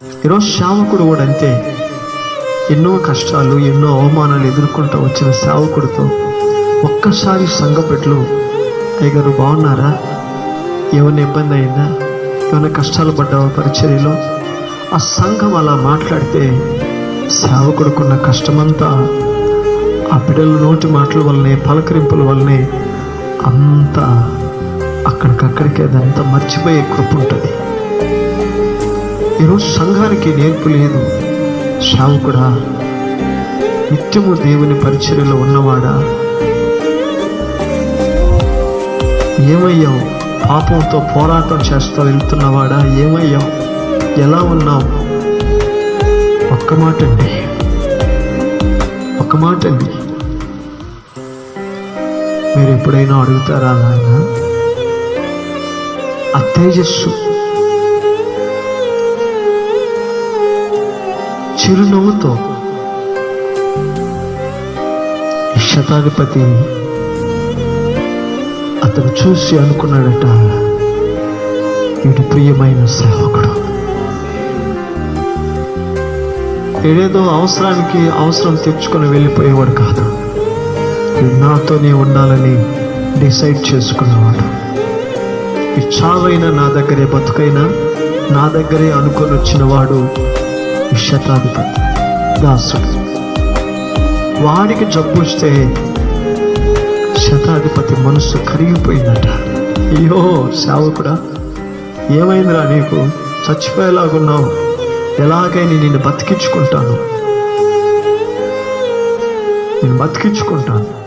ఈరోజు శావకుడు కూడా అంతే. ఎన్నో కష్టాలు ఎన్నో అవమానాలు ఎదుర్కొంటూ వచ్చిన సేవకుడితో ఒక్కసారి సంఘపెట్లు అయ్యగారు బాగున్నారా? ఏమైనా ఇబ్బంది అయిందా? ఏమైనా కష్టాలు పడ్డావా పరిచర్యలో? ఆ సంఘం అలా మాట్లాడితే సేవకుడుకున్న కష్టమంతా ఆ బిడ్డల నోటి మాటల వల్లనే పలకరింపుల వల్లనే అంతా అక్కడికక్కడికి అదంతా మర్చిపోయే కృప ఉంటుంది. ఈరోజు సంఘానికి నేర్పు లేదు. శావుకుడా నిత్యము దేవుని పరిచర్యలో ఉన్నవాడా? ఏమయ్యావు? పాపంతో పోరాటం చేస్తూ వెళ్తున్నవాడా? ఏమయ్యావు? ఎలా ఉన్నావు? ఒక్క మాట అండి. ఒక్క మాట అండి. మీరు ఎప్పుడైనా అడుగుతారా నాయన? ఆ తేజస్సు చిరునవ్వుతో శతాధిపతి అతను చూసి అనుకున్నాడట వీడు ప్రియమైన సేవకుడు. ఏదేదో అవసరానికి అవసరం తెచ్చుకొని వెళ్ళిపోయేవాడు కాదు. నాతోనే ఉండాలని డిసైడ్ చేసుకున్నవాడు. చావైనా నా దగ్గరే బతుకైనా నా దగ్గరే అనుకొని వచ్చిన వాడు శతాధిపతి దాసుడు వాడికి జబ్బు వస్తే శతాధిపతి మనసు కరిగిపోయిందట. అయ్యో సేవకుడా ఏమైందిరా నీకు? చచ్చిపోయేలాగున్నావు. ఎలాగైనా నేను బతికించుకుంటాను. నేను బతికించుకుంటాను.